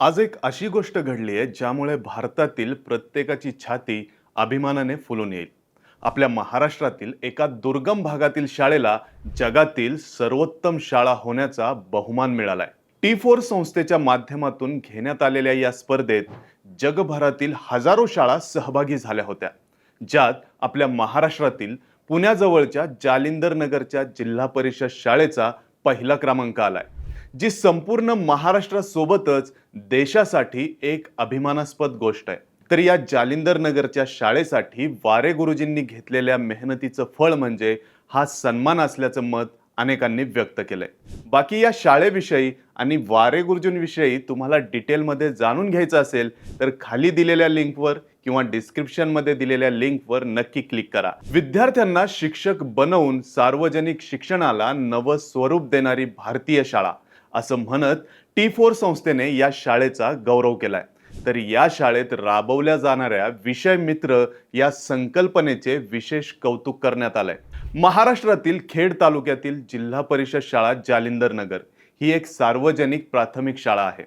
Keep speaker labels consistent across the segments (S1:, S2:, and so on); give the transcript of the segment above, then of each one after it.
S1: आज एक अशी गोष्ट घडली आहे ज्यामुळे भारतातील प्रत्येकाची छाती अभिमानाने फुलून येईल. आपल्या महाराष्ट्रातील एका दुर्गम भागातील शाळेला जगातील सर्वोत्तम शाळा होण्याचा बहुमान मिळालाय. टी फोर संस्थेच्या माध्यमातून घेण्यात आलेल्या या स्पर्धेत जगभरातील हजारो शाळा सहभागी झाल्या होत्या. ज्यात आपल्या महाराष्ट्रातील पुण्याजवळच्या जालिंदर नगरच्या जिल्हा परिषद शाळेचा पहिला क्रमांक आलाय. जी संपूर्ण महाराष्ट्रासोबतच देशासाठी एक अभिमानास्पद गोष्ट आहे. तर या जालिंदर नगरच्या शाळेसाठी वारे गुरुजींनी घेतलेल्या मेहनतीचं फळ म्हणजे हा सन्मान असल्याचं मत अनेकांनी व्यक्त केलंय. बाकी या शाळेविषयी आणि वारे गुरुजींविषयी तुम्हाला डिटेलमध्ये जाणून घ्यायचं असेल तर खाली दिलेल्या लिंकवर किंवा डिस्क्रिप्शनमध्ये दिलेल्या लिंकवर नक्की क्लिक करा. विद्यार्थ्यांना शिक्षक बनवून सार्वजनिक शिक्षणाला नवं स्वरूप देणारी भारतीय शाळा. असं म्हणत टी फोर संस्थेने या शाळेचा गौरव केलाय. तर या शाळेत राबवल्या जाणाऱ्या विषय मित्र या संकल्पनेचे विशेष कौतुक करण्यात आलंय. महाराष्ट्रातील खेड तालुक्यातील जिल्हा परिषद शाळा जालिंदर नगर ही एक सार्वजनिक प्राथमिक शाळा आहे.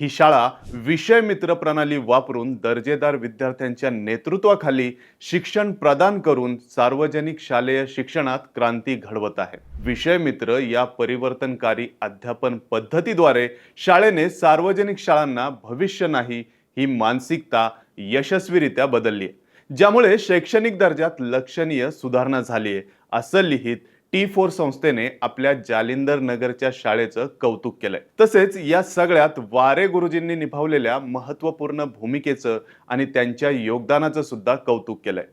S1: ही शाळा विषय मित्र प्रणाली वापरून दर्जेदार विद्यार्थ्यांच्या नेतृत्वाखाली शिक्षण प्रदान करून सार्वजनिक शालेय शिक्षणात क्रांती घडवत आहे. विषय मित्र या परिवर्तनकारी अध्यापन पद्धतीद्वारे शाळेने सार्वजनिक शाळांना भविष्य नाही ही मानसिकता यशस्वीरित्या बदलली आहे. ज्यामुळे शैक्षणिक दर्जात लक्षणीय सुधारणा झाली आहे असं लिहित टी फोर संस्थेने आपल्या जालिंदर नगरच्या शाळेचं कौतुक केलंय. तसेच या सगळ्यात वारे गुरुजींनी निभावलेल्या महत्त्वपूर्ण भूमिकेचं आणि त्यांच्या योगदानाचं सुद्धा कौतुक केलंय.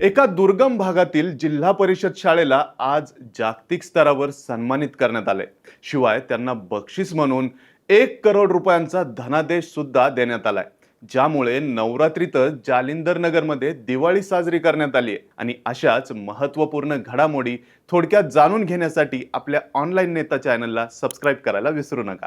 S1: एका दुर्गम भागातील जिल्हा परिषद शाळेला आज जागतिक स्तरावर सन्मानित करण्यात आले शिवाय त्यांना बक्षीस म्हणून एक करोड रुपयांचा धनादेश सुद्धा देण्यात आलाय. ज्यामुळे नवरात्रीतच जालिंदर नगरमध्ये दिवाळी साजरी करण्यात आली आहे. आणि अशाच महत्त्वपूर्ण घडामोडी थोडक्यात जाणून घेण्यासाठी आपल्या ऑनलाईन नेता चॅनलला सबस्क्राईब करायला विसरू नका.